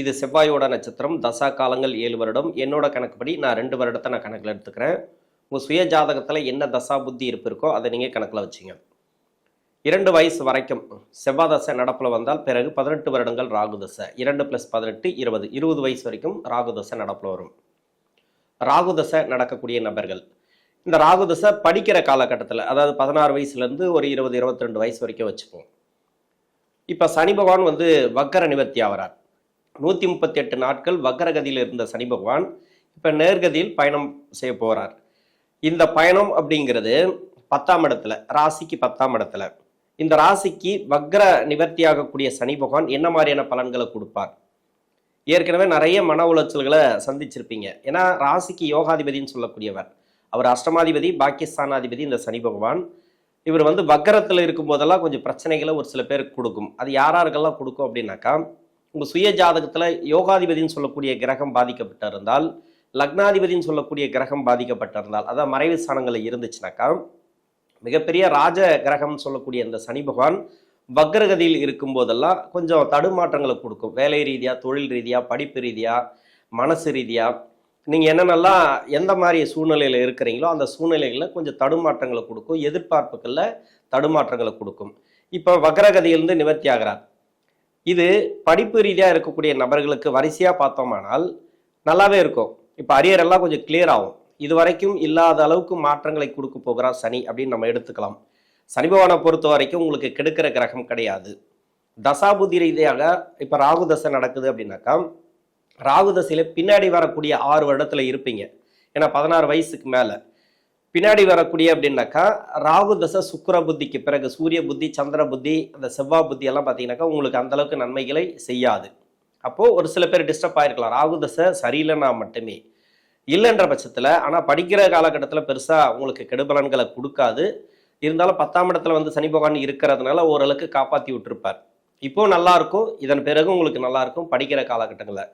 இது செவ்வாயோட நட்சத்திரம் தசா காலங்கள் ஏழு வருடம். என்னோட கணக்குப்படி நான் ரெண்டு வருடத்தை நான் கணக்கில் எடுத்துக்கிறேன். உங்கள் சுய ஜாதகத்தில் என்ன தசா புத்தி இருப்பு இருக்கோ அதை நீங்கள் கணக்கில் வச்சுங்க. இரண்டு வயசு வரைக்கும் செவ்வாய் தசை நடப்பில் வந்தால் பிறகு பதினெட்டு வருடங்கள் ராகு தசை. இரண்டு ப்ளஸ் பதினெட்டு இருபது. இருபது வயசு வரைக்கும் ராகு தசை நடப்பில் வரும். ராகு தசை நடக்கக்கூடிய நபர்கள். இந்த ராகு தசை படிக்கிற காலகட்டத்தில் அதாவது பதினாறு வயசுலேருந்து ஒரு இருபது இருபத்தி ரெண்டு வயசு வரைக்கும் வச்சுப்போம். இப்போ சனி பகவான் வந்து வக்கர நிவர்த்தி ஆகிறார் நூற்றி முப்பத்தி எட்டு நாட்கள் வக்கரகதியில் இருந்த சனி பகவான் இப்போ நேர்கதியில் பயணம் செய்ய போகிறார் இந்த பயணம் அப்படிங்கிறது பத்தாம் இடத்துல ராசிக்கு பத்தாம் இடத்துல. இந்த ராசிக்கு வக்ர நிவர்த்தியாகக்கூடிய சனி பகவான் என்ன மாதிரியான பலன்களை கொடுப்பார்? ஏற்கனவே நிறைய மன உளைச்சல்களை சந்திச்சிருப்பீங்க. ஏன்னா ராசிக்கு யோகாதிபதின்னு சொல்லக்கூடியவர். அவர் அஷ்டமாதிபதி பாக்கியஸ்தானாதிபதி இந்த சனி பகவான். இவர் வந்து வக்கரத்தில் இருக்கும் போதெல்லாம் கொஞ்சம் பிரச்சனைகளை ஒரு சில பேருக்கு கொடுக்கும். அது யாராருக்கெல்லாம் கொடுக்கும் அப்படின்னாக்கா உங்கள் சுய ஜாதகத்தில் யோகாதிபதின்னு சொல்லக்கூடிய கிரகம் பாதிக்கப்பட்டிருந்தால் லக்னாதிபதின்னு சொல்லக்கூடிய கிரகம் பாதிக்கப்பட்டிருந்தால் அதாவது மறைவு ஸ்தானங்களில் இருந்துச்சுனாக்கா மிகப்பெரிய ராஜ கிரகம் சொல்லக்கூடிய இந்த சனி பகவான் வக்ரகதியில் இருக்கும் போதெல்லாம் கொஞ்சம் தடுமாற்றங்களை கொடுக்கும். வேலை ரீதியாக தொழில் ரீதியாக படிப்பு ரீதியாக மனசு ரீதியாக நீங்கள் என்னென்னலாம் எந்த மாதிரி சூழ்நிலையில் இருக்கிறீங்களோ அந்த சூழ்நிலைகளில் கொஞ்சம் தடுமாற்றங்களை கொடுக்கும். எதிர்பார்ப்புகளில் தடுமாற்றங்களை கொடுக்கும். இப்போ வக்ரகதியிலிருந்து நிவர்த்தி ஆகிறார். இது படிப்பு ரீதியாக இருக்கக்கூடிய நபர்களுக்கு வரிசையாக பார்த்தோமானால் நல்லாவே இருக்கும். இப்போ அரியர் எல்லாம் கொஞ்சம் கிளியர் ஆகும். இது வரைக்கும் இல்லாத அளவுக்கு மாற்றங்களை கொடுக்க போகிறார் சனி அப்படின்னு நம்ம எடுத்துக்கலாம். சனி பகவானை பொறுத்த வரைக்கும் உங்களுக்கு கெடுக்கிற கிரகம் கிடையாது. தசாபுதி ரீதியாக இப்போ ராகு தசை நடக்குது அப்படின்னாக்கா ராகு தசையில் பின்னாடி வரக்கூடிய ஆறு வருடத்தில் இருப்பீங்க. ஏன்னா பதினாறு வயசுக்கு மேலே. பின்னாடி வரக்கூடிய அப்படின்னாக்கா ராகு தசை சுக்கர புத்திக்கு பிறகு சூரிய புத்தி சந்திர புத்தி அந்த செவ்வாய் புத்தி எல்லாம் பார்த்தீங்கன்னாக்கா உங்களுக்கு அந்தளவுக்கு நன்மைகளை செய்யாது. அப்போது ஒரு சில பேர் டிஸ்டர்ப் ஆகிருக்கலாம் ராகு தசை சரியில்லைன்னா மட்டுமே. இல்லைன்ற பட்சத்தில் ஆனால் படிக்கிற காலகட்டத்தில் பெருசாக உங்களுக்கு கெடுபலன்களை கொடுக்காது. இருந்தாலும் பத்தாம் இடத்துல வந்து சனி பகவான் இருக்கிறதுனால ஓரளவுக்கு காப்பாற்றி விட்டுருப்பார். இப்போ நல்லாயிருக்கும் இதன் பிறகு உங்களுக்கு நல்லாயிருக்கும் படிக்கிற காலகட்டங்களில்.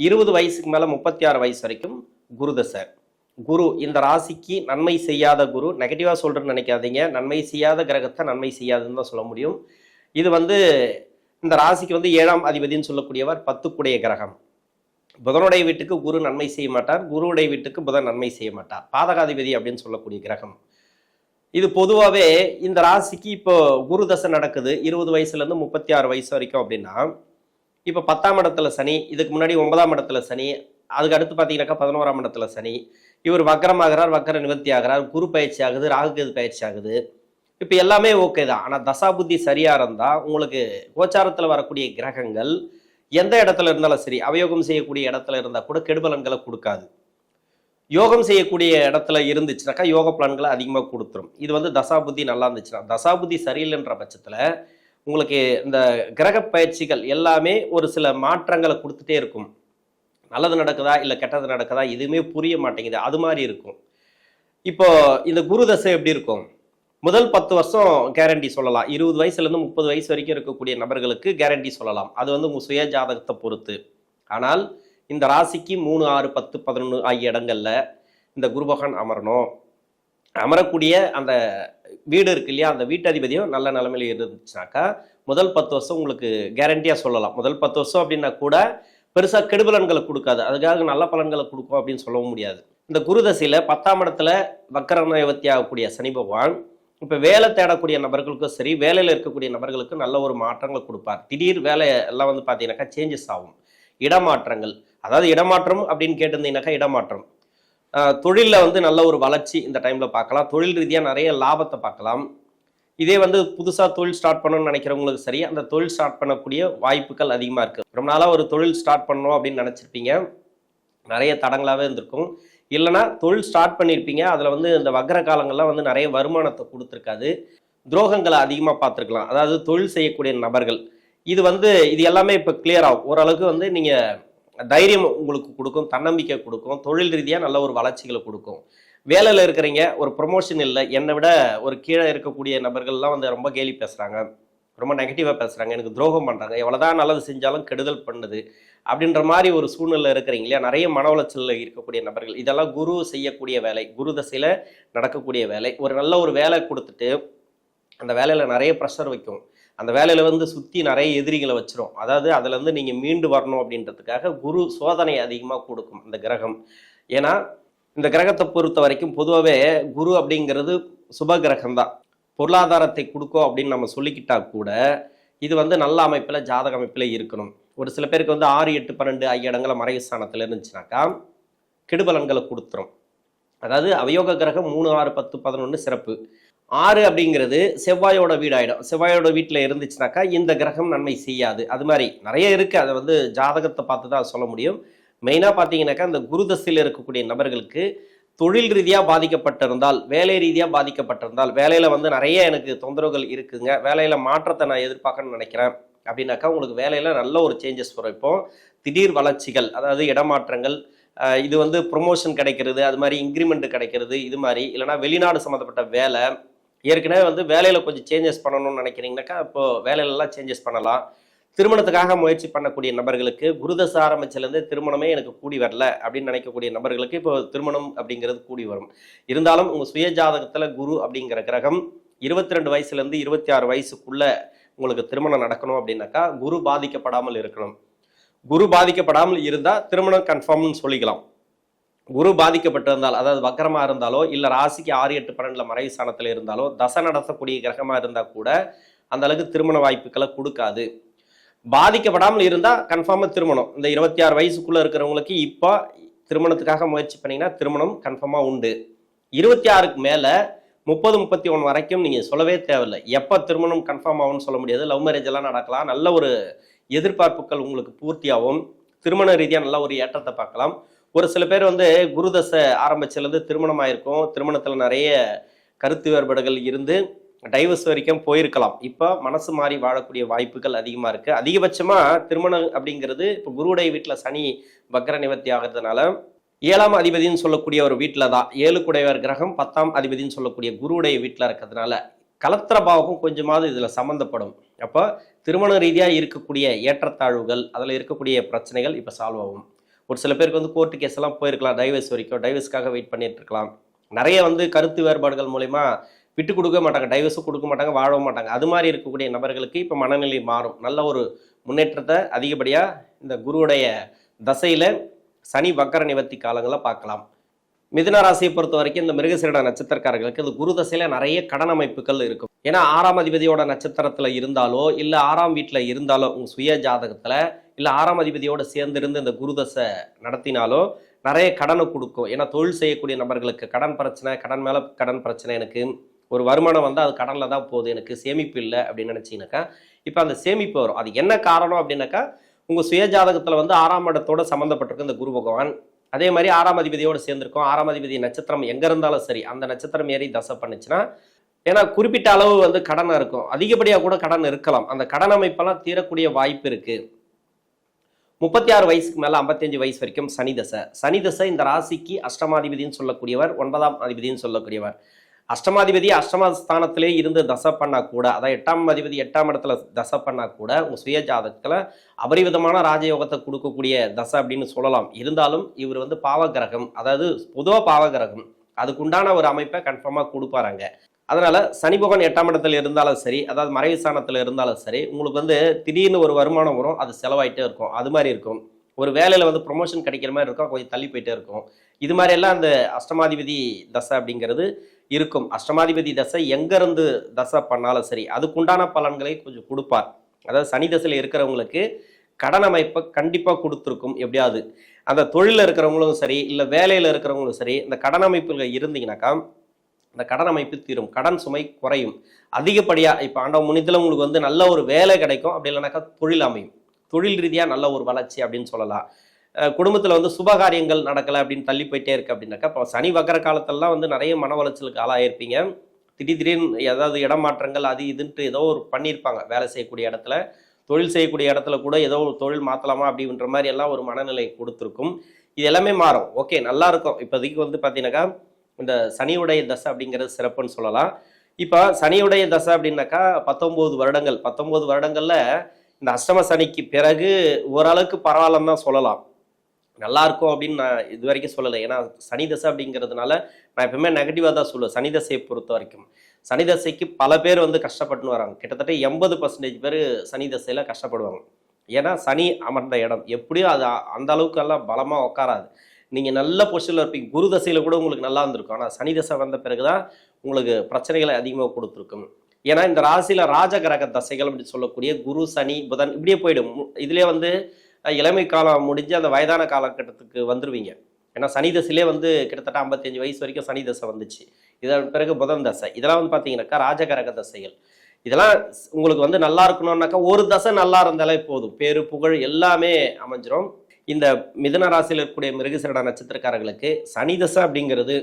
இருபது வயசுக்கு மேலே முப்பத்தி ஆறு வயசு வரைக்கும் குருதசை குரு இந்த ராசிக்கு நன்மை செய்யாத குரு நெகட்டிவாக சொல்கிறேன்னு நினைக்காதீங்க. நன்மை செய்யாத கிரகத்தை நன்மை செய்யாதுன்னு தான் சொல்ல முடியும். இது வந்து இந்த ராசிக்கு வந்து ஏழாம் அதிபதின்னு சொல்லக்கூடியவர் பத்துக்குடைய கிரகம். புதனுடைய வீட்டுக்கு குரு நன்மை செய்ய மாட்டார். குருவுடைய வீட்டுக்கு புதன் நன்மை செய்ய மாட்டார். பாதகாதிபதி அப்படின்னு சொல்லக்கூடிய கிரகம். இது பொதுவாகவே இந்த ராசிக்கு இப்போ குரு தசை நடக்குது. இருபது வயசுலேருந்து முப்பத்தி ஆறு வயசு வரைக்கும் அப்படின்னா இப்போ பத்தாம் இடத்துல சனி இதுக்கு முன்னாடி ஒன்பதாம் இடத்துல சனி அதுக்கு அடுத்து பார்த்தீங்கன்னாக்கா பதினோராம் இடத்துல சனி இவர் வக்கரமாகிறார் வக்கர நிவர்த்தி ஆகிறார் குரு பயிற்சி ஆகுது ராகுகேது பயிற்சி ஆகுது. இப்போ எல்லாமே ஓகே தான். ஆனால் தசா புத்தி சரியாக இருந்தால் உங்களுக்கு கோச்சாரத்தில் வரக்கூடிய கிரகங்கள் எந்த இடத்துல இருந்தாலும் சரி அவயோகம் செய்யக்கூடிய இடத்துல இருந்தால் கூட கெடுபலன்களை கொடுக்காது. யோகம் செய்யக்கூடிய இடத்துல இருந்துச்சுனாக்கா யோக பலன்களை அதிகமாக கொடுத்துரும். இது வந்து தசா புத்தி நல்லா இருந்துச்சுன்னா தசா புத்தி சரியில்லைன்ற பட்சத்தில் உங்களுக்கு இந்த கிரக பயிற்சிகள் எல்லாமே ஒரு சில மாற்றங்களை கொடுத்துட்டே இருக்கும். நல்லது நடக்குதா இல்லை கெட்டது நடக்குதா எதுவுமே புரிய மாட்டேங்குது. அது மாதிரி இருக்கும். இப்போ இந்த குரு தசை எப்படி இருக்கும்? முதல் பத்து வருஷம் கேரண்டி சொல்லலாம். இருபது வயசுலேருந்து முப்பது வயசு வரைக்கும் இருக்கக்கூடிய நபர்களுக்கு கேரண்டி சொல்லலாம். அது வந்து உங்கள் சுய ஜாதகத்தை பொறுத்து. ஆனால் இந்த ராசிக்கு மூணு ஆறு பத்து பதினொன்று ஆகிய இடங்களில் இந்த குருபகான் அமரணும். அமரக்கூடிய அந்த வீடு இருக்கு இல்லையா அந்த வீட்டதிபதியும் நல்ல நிலைமையில இருந்துச்சுனாக்கா முதல் பத்து வருஷம் உங்களுக்கு கேரண்டியாக சொல்லலாம். முதல் பத்து வருஷம் அப்படின்னா கூட பெருசாக கெடுபலன்களை கொடுக்காது. அதுக்காக நல்ல பலன்களை கொடுக்கும் அப்படின்னு சொல்லவும் முடியாது. இந்த குரு தசையில் பத்தாம் இடத்துல வக்கரநயவத்தி ஆகக்கூடிய சனி பகவான் இப்போ வேலை தேடக்கூடிய நபர்களுக்கும் சரி வேலையில் இருக்கக்கூடிய நபர்களுக்கும் நல்ல ஒரு மாற்றங்களை கொடுப்பார். திடீர் வேலை எல்லாம் வந்து பார்த்தீங்கன்னாக்கா சேஞ்சஸ் ஆகும். இடமாற்றங்கள். அதாவது இடமாற்றம் அப்படின்னு கேட்டிருந்தீங்கன்னாக்கா இடமாற்றம். தொழிலில் வந்து நல்ல ஒரு வளர்ச்சி இந்த டைமில் பார்க்கலாம். தொழில் ரீதியாக நிறைய லாபத்தை பார்க்கலாம். இதே வந்து புதுசாக தொழில் ஸ்டார்ட் பண்ணணும்னு நினைக்கிறவங்களுக்கு சரி அந்த தொழில் ஸ்டார்ட் பண்ணக்கூடிய வாய்ப்புகள் அதிகமாக இருக்குது ரொம்ப நாளாக ஒரு தொழில் ஸ்டார்ட் பண்ணணும் அப்படின்னு நினச்சிருப்பீங்க. நிறைய தடங்களாகவே இருந்திருக்கும். இல்லைனா தொழில் ஸ்டார்ட் பண்ணியிருப்பீங்க அதில் வந்து இந்த வக்கர காலங்கள்லாம் வந்து நிறைய வருமானத்தை கொடுத்துருக்காது. துரோகங்களை அதிகமாக பார்த்துருக்கலாம். அதாவது தொழில் செய்யக்கூடிய நபர்கள். இது வந்து இது எல்லாமே இப்போ கிளியர் ஆகும். ஓரளவுக்கு வந்து நீங்கள் தைரியம் உங்களுக்கு கொடுக்கும் தன்னம்பிக்கை கொடுக்கும் தொழில் ரீதியாக நல்ல ஒரு வளர்ச்சிகளை கொடுக்கும். வேலையில் இருக்கிறீங்க ஒரு ப்ரொமோஷன் இல்லை என்னை விட ஒரு கீழே இருக்கக்கூடிய நபர்கள்லாம் வந்து ரொம்ப கேலி பேசுகிறாங்க ரொம்ப நெகட்டிவாக பேசுகிறாங்க எனக்கு துரோகம் பண்ணுறாங்க எவ்வளோதான் நல்லது செஞ்சாலும் கெடுதல் பண்ணுது அப்படின்ற மாதிரி ஒரு சூழ்நிலை இருக்கிறீங்க இல்லையா? நிறைய மன உளைச்சலில் இருக்கக்கூடிய நபர்கள் இதெல்லாம் குரு செய்யக்கூடிய வேலை குரு தசையில் நடக்கக்கூடிய வேலை ஒரு நல்ல ஒரு வேலை கொடுத்துட்டு அந்த வேலையில் நிறைய ப்ரெஷர் வைக்கும் அந்த வேலையில் வந்து சுற்றி நிறைய எதிரிகளை வச்சிரும் அதாவது அதுலேருந்து நீங்கள் மீண்டு வரணும் அப்படின்றதுக்காக குரு சோதனை அதிகமாக கொடுக்கும் அந்த கிரகம் ஏன்னா இந்த கிரகத்தை பொறுத்த வரைக்கும் பொதுவாகவே குரு அப்படிங்கிறது சுப கிரகம் தான் பொருளாதாரத்தை கொடுக்கும் அப்படின்னு நம்ம சொல்லிக்கிட்டா கூட இது வந்து நல்ல அமைப்பில் ஜாதக அமைப்பில் இருக்கணும். ஒரு சில பேருக்கு வந்து ஆறு எட்டு பன்னெண்டு ஐய இடங்கள மறைவு ஸ்தானத்தில் இருந்துச்சுனாக்கா கெடுபலன்களை கொடுத்துரும். அதாவது அவயோக கிரகம் மூணு ஆறு பத்து பதினொன்று சிறப்பு. ஆறு அப்படிங்கிறது செவ்வாயோட வீடாயிடும். செவ்வாயோட வீட்டில் இருந்துச்சுனாக்கா இந்த கிரகம் நன்மை செய்யாது. அது மாதிரி நிறைய இருக்குது அதை வந்து ஜாதகத்தை பார்த்து தான் சொல்ல முடியும். மெயினாக பார்த்தீங்கன்னாக்கா அந்த குருதசையில் இருக்கக்கூடிய நபர்களுக்கு தொழில் ரீதியாக பாதிக்கப்பட்டிருந்தால் வேலை ரீதியாக பாதிக்கப்பட்டிருந்தால் வேலையில் வந்து நிறைய எனக்கு தொந்தரவுகள் இருக்குதுங்க வேலையில் மாற்றத்தை நான் எதிர்பார்க்கணும்னு நினைக்கிறேன். அப்படின்னாக்கா உங்களுக்கு வேலையில் நல்ல ஒரு சேஞ்சஸ் வரும். இப்போ திடீர் வளர்ச்சிகள் அதாவது இடமாற்றங்கள் இது வந்து ப்ரொமோஷன் கிடைக்கிறது அது மாதிரி இன்க்ரிமெண்ட் கிடைக்கிறது இது மாதிரி. இல்லைனா வெளிநாடு சம்மந்தப்பட்ட வேலை. ஏற்கனவே வந்து வேலையில் கொஞ்சம் சேஞ்சஸ் பண்ணணும்னு நினைக்கிறீங்கனாக்கா இப்போது வேலையிலலாம் சேஞ்சஸ் பண்ணலாம். திருமணத்துக்காக முயற்சி பண்ணக்கூடிய நபர்களுக்கு குருதசை ஆரம்பிச்சிலேருந்து திருமணமே எனக்கு கூடி வரல அப்படின்னு நினைக்கக்கூடிய நபர்களுக்கு இப்போ திருமணம் அப்படிங்கிறது கூடி வரும். இருந்தாலும் உங்கள் சுய ஜாதகத்தில் குரு அப்படிங்கிற கிரகம் இருபத்தி ரெண்டு வயசுலேருந்து இருபத்தி ஆறு வயசுக்குள்ள உங்களுக்கு திருமணம் நடக்கணும் அப்படின்னாக்கா குரு பாதிக்கப்படாமல் இருக்கணும். குரு பாதிக்கப்படாமல் இருந்தால் திருமணம் கன்ஃபார்ம்னு சொல்லிக்கலாம். குரு பாதிக்கப்பட்டிருந்தால் அதாவது வக்கரமா இருந்தாலோ இல்லை ராசிக்கு ஆறு எட்டு பன்னெண்டுல மறைவு ஸ்தானத்தில் இருந்தாலோ தசை நடத்தக்கூடிய கிரகமாக இருந்தால் கூட அந்த அளவுக்கு திருமண வாய்ப்புகளை கொடுக்காது. பாதிக்கப்படாமல் இருந்தால் கன்ஃபார்மாக திருமணம். இந்த இருபத்தி ஆறு வயசுக்குள்ளே இருக்கிறவங்களுக்கு இப்போ திருமணத்துக்காக முயற்சி பண்ணீங்கன்னா திருமணம் கன்ஃபார்மாக உண்டு. இருபத்தி ஆறுக்கு மேலே முப்பது முப்பத்தி ஒன்று வரைக்கும் நீங்கள் சொல்லவே தேவையில்லை. எப்போ திருமணம் கன்ஃபார்ம் ஆகும்னு சொல்ல முடியாது. லவ் மேரேஜ் எல்லாம் நடக்கலாம். நல்ல ஒரு எதிர்பார்ப்புகள் உங்களுக்கு பூர்த்தியாகும். திருமண ரீதியாக நல்ல ஒரு ஏற்றத்தை பார்க்கலாம். ஒரு சில பேர் வந்து குருதசை ஆரம்பிச்சிலேருந்து திருமணம் ஆயிருக்கும் திருமணத்தில் நிறைய கருத்து வேறுபாடுகள் இருந்து டைவர்ஸ் வரைக்கும் போயிருக்கலாம். இப்போ மனசு மாறி வாழக்கூடிய வாய்ப்புகள் அதிகமாக இருக்குது அதிகபட்சமாக திருமணம் அப்படிங்கிறது இப்போ குருவுடைய வீட்டில் சனி வக்ர நிவர்த்தி ஆகிறதுனால ஏழாம் அதிபதின்னு சொல்லக்கூடிய ஒரு வீட்டில் தான். ஏழு குடையவர் கிரகம் பத்தாம் அதிபதின்னு சொல்லக்கூடிய குருவுடைய வீட்டில் இருக்கிறதுனால கலத்திர கொஞ்சமாவது இதில் சம்மந்தப்படும் அப்போ திருமண ரீதியாக இருக்கக்கூடிய ஏற்றத்தாழ்வுகள் அதில் இருக்கக்கூடிய பிரச்சனைகள் இப்போ சால்வ் ஆகும். ஒரு சில பேருக்கு வந்து கோர்ட்டு கேஸ் எல்லாம் போயிருக்கலாம். டைவர்ஸ் வரைக்கும் டைவர்ஸ்க்காக வெயிட் பண்ணிட்டு இருக்கலாம். நிறைய வந்து கருத்து வேறுபாடுகள் மூலயமா விட்டு கொடுக்க மாட்டாங்க டைவர்ஸும் கொடுக்க மாட்டாங்க வாழவும் மாட்டாங்க. அது மாதிரி இருக்கக்கூடிய நபர்களுக்கு இப்போ மனநிலை மாறும். நல்ல ஒரு முன்னேற்றத்தை அதிகப்படியாக இந்த குருவுடைய தசையில் சனி வக்கர நிவர்த்தி காலங்களை பார்க்கலாம். மிதுன ராசியை பொறுத்த வரைக்கும் இந்த மிருகசீரட நட்சத்திரக்காரர்களுக்கு இந்த குரு தசையில் நிறைய கடன் அமைப்புகள் இருக்கும். ஏன்னா ஆறாம் அதிபதியோட நட்சத்திரத்தில் இருந்தாலோ இல்லை ஆறாம் வீட்டில் இருந்தாலோ உங்கள் சுய ஜாதகத்தில் இல்லை ஆறாம் அதிபதியோடு சேர்ந்திருந்து இந்த குரு தசை நடத்தினாலோ நிறைய கடனை கொடுக்கும். ஏன்னா தொழில் செய்யக்கூடிய நபர்களுக்கு கடன் பிரச்சனை கடன் மேலே கடன் பிரச்சனை எனக்கு ஒரு வருமானம் வந்தால் அது கடனில் தான் போகுது. எனக்கு சேமிப்பு இல்லை அப்படின்னு நினச்சிங்கனாக்கா இப்போ அந்த சேமிப்பு வரும். அது என்ன காரணம் அப்படின்னாக்கா உங்கள் சுயஜாதகத்தில் வந்து ஆறாம் இடத்தோட சம்மந்தப்பட்டிருக்கு இந்த குரு பகவான். அதே மாதிரி ஆறாம் அதிபதியோடு சேர்ந்திருக்கோம். ஆறாம் அதிபதி நட்சத்திரம் எங்கே இருந்தாலும் சரி அந்த நட்சத்திரம் ஏறி தசை பண்ணுச்சுன்னா ஏன்னா குறிப்பிட்ட அளவு வந்து கடன் இருக்கும். அதிகப்படியாக கூட கடன் இருக்கலாம். அந்த கடன் அமைப்பெல்லாம் தீரக்கூடிய வாய்ப்பு இருக்குது முப்பத்தி ஆறு வயசுக்கு மேலே ஐம்பத்தஞ்சு வயசு வரைக்கும் சனி தசை. சனி தசை இந்த ராசிக்கு அஷ்டமாதிபதின்னு சொல்லக்கூடியவர் ஒன்பதாம் அதிபதின்னு சொல்லக்கூடியவர். அஷ்டமாதிபதி அஷ்டமஸ்தானத்திலே இருந்து தசை பண்ணா கூட அதாவது எட்டாம் அதிபதி எட்டாம் இடத்துல தசை பண்ணா கூட உங்க சுய ஜாதகத்துல அபரிவிதமான ராஜயோகத்தை கொடுக்கக்கூடிய தசை அப்படின்னு சொல்லலாம். இருந்தாலும் இவர் வந்து பாவகிரகம் அதாவது பொதுவாக பாவகிரகம். அதுக்குண்டான ஒரு அமைப்பை கன்ஃபார்மாக கொடுப்பாராங்க. அதனால சனி பகவான் எட்டாம் இடத்துல இருந்தாலும் சரி அதாவது மறைவு ஸ்தானத்துல இருந்தாலும் சரி உங்களுக்கு வந்து திடீர்னு ஒரு வருமானம் வரும் அது செலவாயிட்டே இருக்கும். அது மாதிரி இருக்கும். ஒரு வேலையில வந்து ப்ரொமோஷன் கிடைக்கிற மாதிரி இருக்கும் கொஞ்சம் தள்ளி போயிட்டே இருக்கும். இது மாதிரி எல்லாம் அந்த அஷ்டமாதிபதி தசை அப்படிங்கிறது இருக்கும். அஷ்டமாதிபதி தசை எங்கேருந்து தசை பண்ணாலும் சரி அதுக்குண்டான பலன்களை கொஞ்சம் கொடுப்பார். அதாவது சனி தசையில் இருக்கிறவங்களுக்கு கடன் அமைப்பை கண்டிப்பாக கொடுத்துருக்கும் எப்படியாவது. அந்த தொழிலில் இருக்கிறவங்களும் சரி இல்லை வேலையில் இருக்கிறவங்களும் சரி இந்த கடன் அமைப்புகள் இருந்தீங்கன்னாக்கா அந்த கடன் அமைப்பு தீரும். கடன் சுமை குறையும். அதிகப்படியாக இப்போ ஆண்டவ முனிதில் உங்களுக்கு வந்து நல்ல ஒரு வேலை கிடைக்கும். அப்படி இல்லைனாக்கா தொழில் அமையும். தொழில் ரீதியாக நல்ல ஒரு வளர்ச்சி அப்படின்னு சொல்லலாம். குடும்பத்தில் வந்து சுபகாரியங்கள் நடக்கலை அப்படின்னு தள்ளி போயிட்டே இருக்கு அப்படின்னாக்கா இப்போ சனி வக்கர காலத்திலலாம் வந்து நிறைய மன உளைச்சலுக்கு ஆளாயிருப்பீங்க. திடீர் திடீர்னு ஏதாவது இடமாற்றங்கள் அது இதுன்ட்டு ஏதோ ஒரு பண்ணியிருப்பாங்க. வேலை செய்யக்கூடிய இடத்துல தொழில் செய்யக்கூடிய இடத்துல கூட ஏதோ ஒரு தொழில் மாற்றலாமா அப்படின்ற மாதிரி எல்லாம் ஒரு மனநிலை கொடுத்துருக்கும். இது எல்லாமே மாறும். ஓகே நல்லா இருக்கும். இப்போதைக்கு வந்து பார்த்தீங்கன்னாக்கா இந்த சனியுடைய தசை அப்படிங்கிறது சிறப்புன்னு சொல்லலாம். இப்போ சனியுடைய தசை அப்படின்னாக்கா பத்தொம்போது வருடங்கள். பத்தொம்போது வருடங்களில் இந்த அஷ்டம சனிக்கு பிறகு ஓரளவுக்கு பரவாயில்லன்னு தான் சொல்லலாம். நல்லா இருக்கும் அப்படின்னு நான் இது வரைக்கும் சொல்லலை. ஏன்னா சனி தசை அப்படிங்கிறதுனால நான் எப்பவுமே நெகட்டிவாக தான் சொல்லுவேன். சனி தசையை பொறுத்த வரைக்கும். சனி தசைக்கு பல பேர் வந்து கஷ்டப்பட்டுன்னு வராங்க. கிட்டத்தட்ட எண்பது பர்சன்டேஜ் பேர் சனி தசையில் கஷ்டப்படுவாங்க. ஏன்னா சனி அமர்ந்த இடம். எப்படியும் அது அந்த அளவுக்கு எல்லாம் பலமாக உட்காராது நீங்கள் நல்ல பொசிஷனில் இருப்பீங்க. குரு தசையில் கூட உங்களுக்கு நல்லா இருந்திருக்கும். ஆனால் சனி தசை வந்த பிறகு தான் உங்களுக்கு பிரச்சனைகளை அதிகமாக கொடுத்துருக்கும். ஏன்னா இந்த ராசியில் ராஜகிரக தசைகள் அப்படி சொல்லக்கூடிய குரு சனி புதன் இப்படியே போயிடும். இதுலேயே வந்து இளமை காலம் முடிஞ்சு அந்த வயதான காலகட்டத்துக்கு வந்துடுவீங்க ஏன்னா சனி தசையிலே வந்து கிட்டத்தட்ட 55 வயசு வரைக்கும் சனி தசை வந்துச்சு. இதன் பிறகு புதன் தசை. இதெல்லாம் வந்து பார்த்தீங்கன்னாக்கா ராஜகரக தசைகள். இதெல்லாம் உங்களுக்கு வந்து நல்லா இருக்கணும்னாக்கா ஒரு தசை நல்லா இருந்தாலே போதும். பேரு புகழ் எல்லாமே அமைஞ்சிரும். இந்த மிதன ராசியில் இருக்கக்கூடிய மிருகசிரட நட்சத்திரக்காரர்களுக்கு சனி தசை அப்படிங்கிறது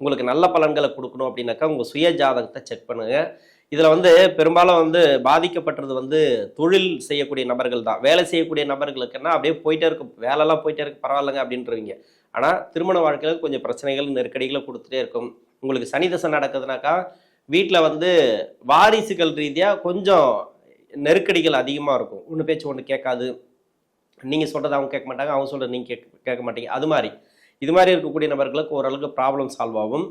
உங்களுக்கு நல்ல பலன்களை கொடுக்கணும் அப்படின்னாக்கா உங்கள் சுய ஜாதகத்தை செக் பண்ணுங்கள் இதில் வந்து பெரும்பாலும் வந்து பாதிக்கப்பட்டது வந்து தொழில் செய்யக்கூடிய நபர்கள் தான். வேலை செய்யக்கூடிய நபர்களுக்குன்னா அப்படியே போயிட்டே இருக்கும். வேலைலாம் போயிட்டே இருக்கு பரவாயில்லைங்க அப்படின்றவங்க. ஆனால் திருமண வாழ்க்கையில் கொஞ்சம் பிரச்சனைகள் நெருக்கடிகளை கொடுத்துட்டே இருக்கும். உங்களுக்கு சனி தசை நடக்குதுனாக்கா வீட்டில் வந்து வாரிசுகள் ரீதியாக கொஞ்சம் நெருக்கடிகள் அதிகமாக இருக்கும். ஒன்று பேச்சு ஒன்று கேட்காது. நீங்கள் சொல்கிறத அவங்க கேட்க மாட்டாங்க அவங்க சொல்கிறது நீங்கள் கேட்க கேட்க மாட்டீங்க. அது மாதிரி. இது மாதிரி இருக்கக்கூடிய நபர்களுக்கு ஓரளவுக்கு ப்ராப்ளம் சால்வ் ஆகும்.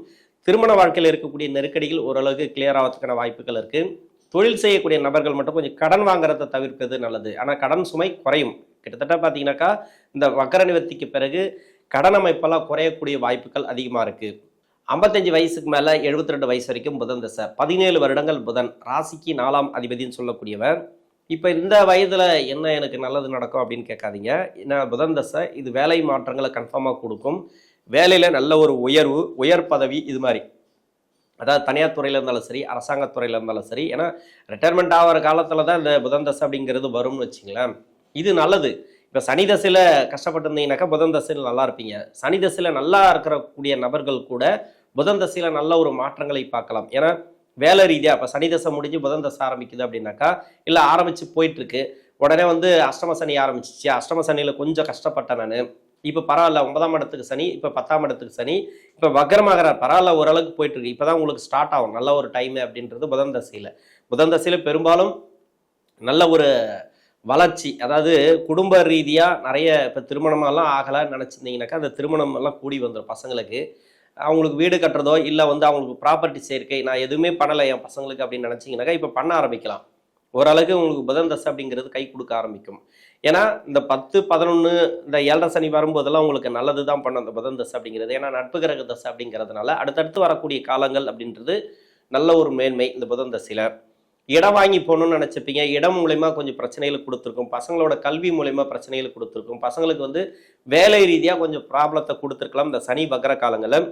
திருமண வாழ்க்கையில் இருக்கக்கூடிய நெருக்கடிகள் ஓரளவுக்கு கிளியர் ஆகிறதுக்கான வாய்ப்புகள் இருக்குது தொழில் செய்யக்கூடிய நபர்கள் மட்டும் கொஞ்சம் கடன் வாங்குறத தவிர்க்கிறது நல்லது. ஆனால் கடன் சுமை குறையும். கிட்டத்தட்ட பார்த்தீங்கன்னாக்கா இந்த வக்கர நிவர்த்திக்கு பிறகு கடன் அமைப்பெல்லாம் குறையக்கூடிய வாய்ப்புகள் அதிகமாக இருக்குது ஐம்பத்தஞ்சு வயசுக்கு மேலே 72 ரெண்டு வயசு வரைக்கும் புதன் தசை பதினேழு வருடங்கள் புதன் ராசிக்கு நாலாம் அதிபதின்னு சொல்லக்கூடியவர் இப்போ இந்த வயதில் என்ன எனக்கு நல்லது நடக்கும் அப்படின்னு கேட்காதீங்க. ஏன்னா புதன் தசை இது வேலை மாற்றங்களை கன்ஃபார்மாக கொடுக்கும். வேலையில் நல்ல ஒரு உயர்வு உயர் பதவி இது மாதிரி. அதாவது தனியார் துறையில் இருந்தாலும் சரி அரசாங்கத் துறையில் இருந்தாலும் சரி ஏன்னா ரிட்டையர்மெண்ட் ஆகிற காலத்தில் தான் இந்த புதன் தசை அப்படிங்கிறது வரும்னு வச்சுங்களேன். இது நல்லது. இப்போ சனி தசையில் கஷ்டப்பட்டு இருந்தீங்கன்னாக்கா புதன் தசையில் நல்லா இருப்பீங்க. சனி தசையில் நல்லா இருக்கக்கூடிய நபர்கள் கூட புதன் தசையில் நல்ல ஒரு மாற்றங்களை பார்க்கலாம். ஏன்னா வேலை ரீதியாக இப்போ சனி தசை முடிஞ்சு புதன் தசை ஆரம்பிக்குது அப்படின்னாக்கா இல்லை ஆரம்பித்து போயிட்டுருக்கு உடனே வந்து அஷ்டம சனி ஆரம்பிச்சிச்சு. அஷ்டம சனியில் கொஞ்சம் கஷ்டப்பட்டேன் நான். இப்போ பரவாயில்ல ஒன்பதாம் இடத்துக்கு சனி இப்போ பத்தாம் இடத்துக்கு சனி. இப்போ வக்கரமாகிற பரவாயில்ல ஓரளவுக்கு போயிட்டு இருக்கு இப்போ தான் உங்களுக்கு ஸ்டார்ட் ஆகும். நல்ல ஒரு டைம் அப்படின்றது புதன் தசையில். புதன் தசையில் பெரும்பாலும் நல்ல ஒரு வளர்ச்சி. அதாவது குடும்ப ரீதியாக நிறைய இப்போ திருமணமெல்லாம் ஆகலைன்னு நினச்சிருந்தீங்கன்னாக்கா அந்த திருமணம் எல்லாம் கூடி வந்துடும் பசங்களுக்கு. அவங்களுக்கு வீடு கட்டுறதோ இல்லை வந்து அவங்களுக்கு ப்ராப்பர்ட்டி சேர்க்கை நான் எதுவுமே பண்ணலை என் பசங்களுக்கு அப்படின்னு நினச்சிங்கனாக்கா இப்போ பண்ண ஆரம்பிக்கலாம். ஓரளவுக்கு உங்களுக்கு புதன் தசை அப்படிங்கிறது கை கொடுக்க ஆரம்பிக்கும். ஏன்னா இந்த பத்து பதினொன்று இந்த ஏழரை சனி வரும்போதெல்லாம் உங்களுக்கு நல்லது தான் பண்ண அந்த புதன் தசை அப்படிங்கிறது. ஏன்னா நட்பு கிரக தசை அப்படிங்கிறதுனால அடுத்தடுத்து வரக்கூடிய காலங்கள் அப்படின்றது நல்ல ஒரு மேன்மை இந்த புதன் தசையில். இடம் வாங்கி போகணும்னு நினச்சிப்பீங்க. இடம் மூலயமா கொஞ்சம் பிரச்சனைகள் கொடுத்துருக்கும். பசங்களோட கல்வி மூலயமா பிரச்சனைகள் கொடுத்துருக்கும். பசங்களுக்கு வந்து வேலை ரீதியாக கொஞ்சம் ப்ராப்ளத்தை கொடுத்துருக்கலாம் இந்த சனி பக்ர காலங்களில்.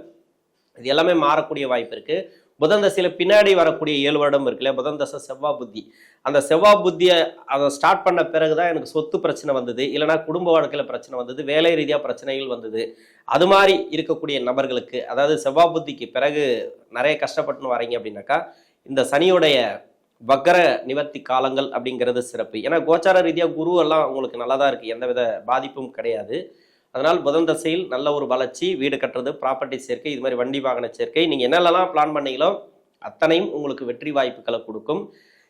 இது எல்லாமே மாறக்கூடிய வாய்ப்பு இருக்குது புதன் தசையில் பின்னாடி வரக்கூடிய ஏழு வருடம் இருக்குல்ல புதன் தசை செவ்வாய் புத்தி. அந்த செவ்வாய் புத்தியை அதை ஸ்டார்ட் பண்ண பிறகு தான் எனக்கு சொத்து பிரச்சனை வந்தது. இல்லைனா குடும்ப வாழ்க்கையில் பிரச்சனை வந்தது. வேலை ரீதியாக பிரச்சனைகள் வந்தது. அது மாதிரி இருக்கக்கூடிய நபர்களுக்கு அதாவது செவ்வாய் புத்திக்கு பிறகு நிறைய கஷ்டப்பட்டுன்னு வரீங்க அப்படின்னாக்கா இந்த சனியுடைய வக்கர நிவர்த்தி காலங்கள் அப்படிங்கிறது சிறப்பு. ஏன்னா கோச்சார ரீதியாக குரு எல்லாம் உங்களுக்கு நல்லா தான் இருக்குது எந்தவித பாதிப்பும் கிடையாது. அதனால் புதன் தசையில் நல்ல ஒரு வளர்ச்சி வீடு கட்டுறது ப்ராப்பர்ட்டி சேர்க்கை இது மாதிரி வண்டி வாகன சேர்க்கை நீங்கள் என்னென்னலாம் பிளான் பண்ணீங்களோ அத்தனையும் உங்களுக்கு வெற்றி வாய்ப்புகளை கொடுக்கும்.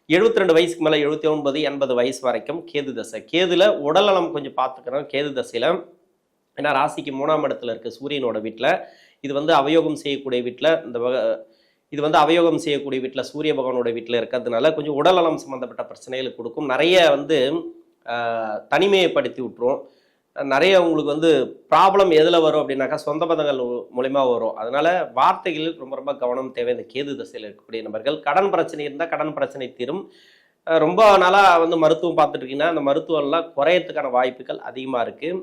72 ரெண்டு வயசுக்கு மேலே எழுபத்தி ஒன்பது எண்பது வயசு வரைக்கும் கேது தசை. கேதுல உடல்நலம் கொஞ்சம் பார்த்துக்கிறோம் கேது தசையில். ஏன்னா ராசிக்கு மூணாம் இடத்துல இருக்க சூரியனோட வீட்டில் இது வந்து அவயோகம் செய்யக்கூடிய வீட்டில் இந்த இது வந்து அவயோகம் செய்யக்கூடிய வீட்டில் சூரிய பகவானோட வீட்டில் இருக்கிறதுனால கொஞ்சம் உடல்நலம் சம்மந்தப்பட்ட பிரச்சனைகளை கொடுக்கும். நிறைய வந்து ஆஹ், தனிமையைப்படுத்தி விட்டுரும். நிறைய உங்களுக்கு வந்து ப்ராப்ளம் எதில் வரும் அப்படின்னாக்கா சொந்த பந்தங்கள் மூலிமா வரும். அதனால வார்த்தைகளில் ரொம்ப ரொம்ப கவனம் தேவை. இந்த கேது தசையில் இருக்கக்கூடிய நபர்கள் கடன் பிரச்சனை இருந்தால் கடன் பிரச்சனை தீரும். ரொம்ப நாளாக வந்து மருத்துவம் பார்த்துட்டு இருக்கீங்கன்னா அந்த மருத்துவம்லாம் குறையறதுக்கான வாய்ப்புகள் அதிகமாக இருக்குது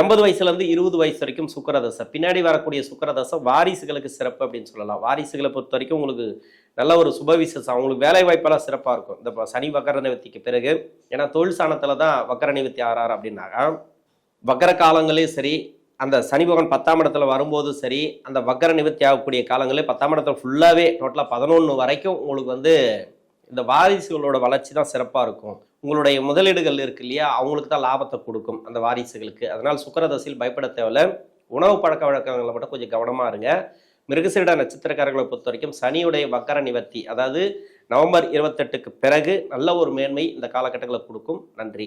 எண்பது வயசுலேருந்து இருபது வயசு வரைக்கும் சுக்கரதசை. பின்னாடி வரக்கூடிய சுக்கரதசை வாரிசுகளுக்கு சிறப்பு அப்படின்னு சொல்லலாம். வாரிசுகளை பொறுத்த வரைக்கும் உங்களுக்கு நல்ல ஒரு சுப விசேஷம். அவங்களுக்கு வேலை வாய்ப்பெல்லாம் சிறப்பாக இருக்கும். இந்த சனி வக்கர நிவர்த்திக்கு பிறகு. ஏன்னா தொழில் சாணத்தில் தான் வக்கர நிவர்த்தி ஆறாரு அப்படின்னாக்கா வக்கர காலங்களையும் சரி அந்த சனி பகவான் பத்தாம் இடத்துல வரும்போதும் சரி அந்த வக்கர நிவர்த்தி ஆகக்கூடிய காலங்களே பத்தாம் இடத்துல ஃபுல்லாகவே டோட்டலாக பதினொன்று வரைக்கும் உங்களுக்கு வந்து இந்த வாரிசுகளோட வளர்ச்சி தான் சிறப்பாக இருக்கும். உங்களுடைய முதலீடுகள் இருக்கு இல்லையா அவங்களுக்கு தான் லாபத்தை கொடுக்கும் அந்த வாரிசுகளுக்கு. அதனால் சுக்கரதசையில் பயப்பட தேவையில்ல. உணவு பழக்க வழக்கங்களை மட்டும் கொஞ்சம் கவனமாக இருங்க. மிருகசீட நட்சத்திரக்காரர்களை பொறுத்த வரைக்கும் சனியுடைய வக்கர நிவர்த்தி அதாவது நவம்பர் இருபத்தெட்டுக்கு பிறகு நல்ல ஒரு மேன்மை இந்த காலகட்டங்களை கொடுக்கும். நன்றி.